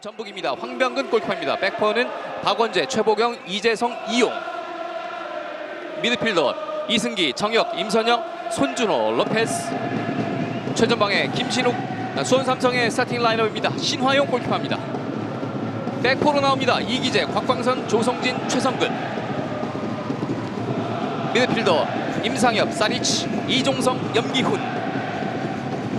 전북입니다. 황병근 골키퍼입니다. 백퍼는 박원재, 최보경, 이재성, 이용. 미드필더 이승기, 정혁, 임선영, 손준호, 로페스. 최전방에 김신욱, 수원 삼성의 스타팅 라인업입니다. 신화용 골키퍼입니다. 백포로 나옵니다. 이기재, 곽광선, 조성진, 최성근. 미드필더 임상엽, 사리치, 이종성, 염기훈.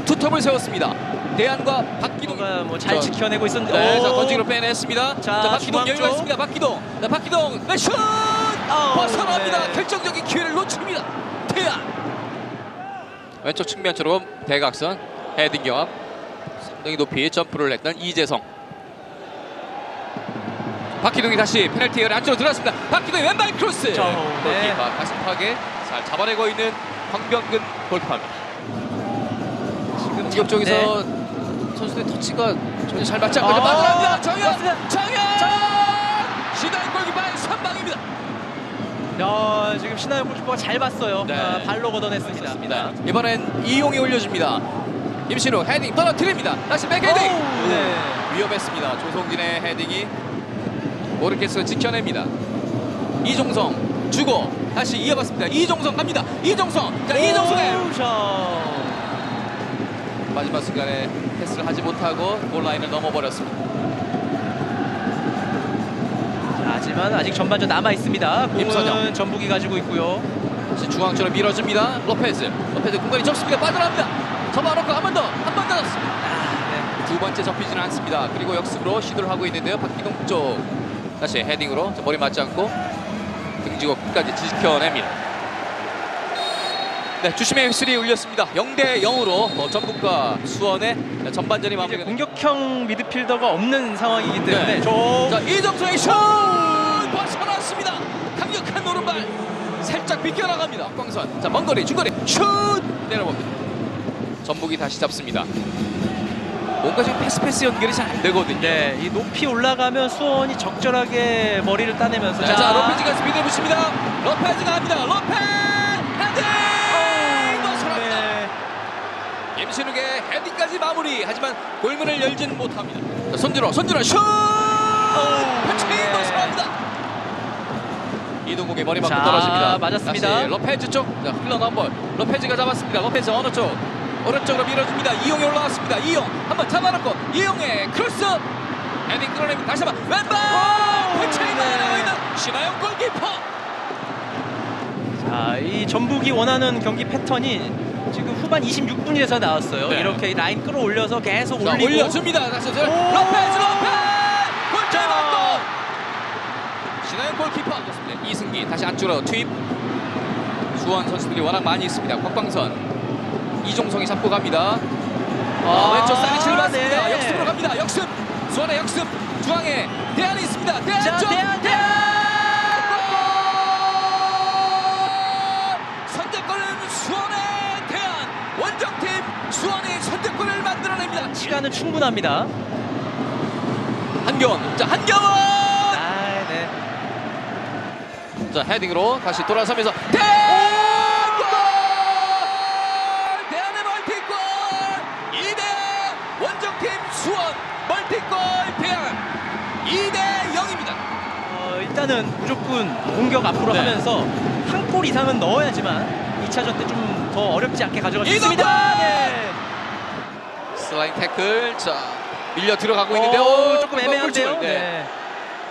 투톱을 세웠습니다. 대안과 박기동. 뭐잘 저- 지켜내고 있었는데 네, 자 오! 던지기로 빼냈습니다. 자, 자, 박기동 중앙 여유가 쪽. 있습니다. 박기동, 자, 박기동, 네, 슛 아우, 벗어납니다. 네. 결정적인 기회를 놓칩니다. 태양 왼쪽 측면처럼 대각선 헤딩 경합 상당히 높이 점프를 했던 이재성. 박기동이 다시 페널티 에어를 안쪽으로 들어갔습니다. 박기동의 왼발 크로스. 자, 네. 골키퍼 가슴팍에 잘 잡아내고 있는 황병근 골키퍼입니다. 지금 공격 쪽에서 선수들의 터치가 전혀 잘 맞지 않고 아, 빠져나갑니다. 정현, 맞습니다. 정현, 시다인 골키퍼의 선방입니다. 야, 지금 신하영 골키퍼가 잘 봤어요. 네. 아, 발로 걷어냈습니다. 이번엔 이용이 올려줍니다. 임신우 헤딩 떨어뜨립니다. 다시 백 헤딩. 오우, 네. 위험했습니다. 조성진의 헤딩이 모르케스가 지켜냅니다. 이종성 주고 다시 이어봤습니다. 이종성 갑니다. 이종성. 자 이종성의. 마지막 순간에 패스를 하지 못하고 골 라인을 넘어버렸습니다. 자, 하지만 아직 전반전 남아 있습니다. 공은. 전북이 가지고 있고요. 다시 중앙처럼 밀어줍니다. 로페즈. 로페즈 공간이 좁습니다. 빠져나옵니다. 접어놓고 한 번 더, 한 번 더 넣습니다. 아, 두 번째 접히지는 않습니다. 그리고 역습으로 시도를 하고 있는데요. 박기동 쪽 다시 헤딩으로 자, 머리 맞지 않고 등지고 끝까지 지켜냅니다. 네, 주심의 휘슬이 울렸습니다. 0대 0으로 전북과 수원의 전반전이 네. 이제 마무리가 됩니다. 공격형 미드필더가 없는 상황이기 때문에 네. 저 자, 이정성의 슛 벗어났습니다. 강력한 오른발 살짝 비껴나갑니다. 곽광선. 자, 먼 거리, 중거리 슛 내려봅니다. 전북이 다시 잡습니다. 뭔가 지금 패스 패스 연결이 잘 안 되거든요. 네, 이 높이 올라가면 수원이 적절하게 머리를 따내면서 자, 자 로페즈가 스피드를 붙입니다. 로페즈가 합니다. 로페 헤 임신욱의 헤딩까지 마무리. 하지만 골문을 열진 못합니다. 자, 손준호, 손준호 슛! 패칭 네. 벗어납니다. 이동국의 머리 맞고 자, 떨어집니다. 맞았습니다. 다시 로페즈 쪽, 자, 흘러나온 볼. 로페즈가 잡았습니다. 로페즈 어느 쪽? 오른쪽으로 밀어줍니다. 이용이 올라왔습니다. 이용 한번 잡아놓고 이용의 크로스 헤딩 끌어냅니다. 다시 한번 왼발 네. 나와 있는 신하영 골키퍼. 자, 이 전북이 원하는 경기 패턴이 지금 후반 26분에서 나왔어요. 네. 이렇게 라인 끌어올려서 계속 자, 올리고 올려줍니다. 다시! 로페즈 로페 골대 자. 맞고 신하영 골키퍼 좋습니다. 이승기 다시 안쪽으로 투입. 수원 선수들이 워낙 많이 있습니다. 곽광선 이종성이 잡고 갑니다. 아, 왼쪽 사리치를 맞습니다. 네. 역습으로 갑니다. 역습 수원의 역습 중앙에 대안이 있습니다. 대안 자, 쪽 선제골을 만들어냅니다. 시간은 충분합니다. 한경원 자 한경원 아, 네. 자 헤딩으로 다시 돌아서면서 대골 대안의 멀티골 2대 원정팀 수원 멀티골 대안 2대 0입니다 어, 일단은 무조건 공격 앞으로 네. 하면서 한 골 이상은 넣어야지만 2차전 때 좀 더 어렵지 않게 가져갈 수! 있습니다. 네. 슬라인 태클 자 밀려 들어가고 있는데 오, 오, 조금 골, 애매한데요. 골, 골. 네.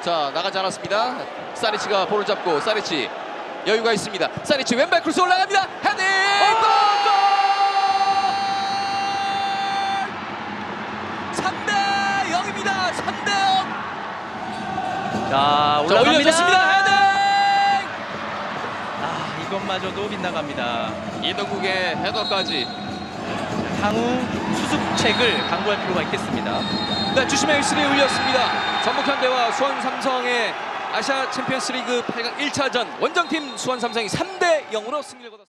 자 나가지 않았습니다 사리치가 볼을 잡고 사리치 여유가 있습니다 사리치 왼발 크로스 올라갑니다 헤딩 골! 3대 0입니다 3대 0 자, 자 올라갑니다. 올려줬습니다 헤딩 아, 이것마저도 빗나갑니다. 이동국의 헤더까지 향후 수습책을 강구할 필요가 있겠습니다. 네, 주심의 휘슬이 울렸습니다 전북 현대와 수원 삼성의 아시아 챔피언스리그 8강 1차전 원정팀 수원 삼성이 3대 0으로 승리를 거뒀습니다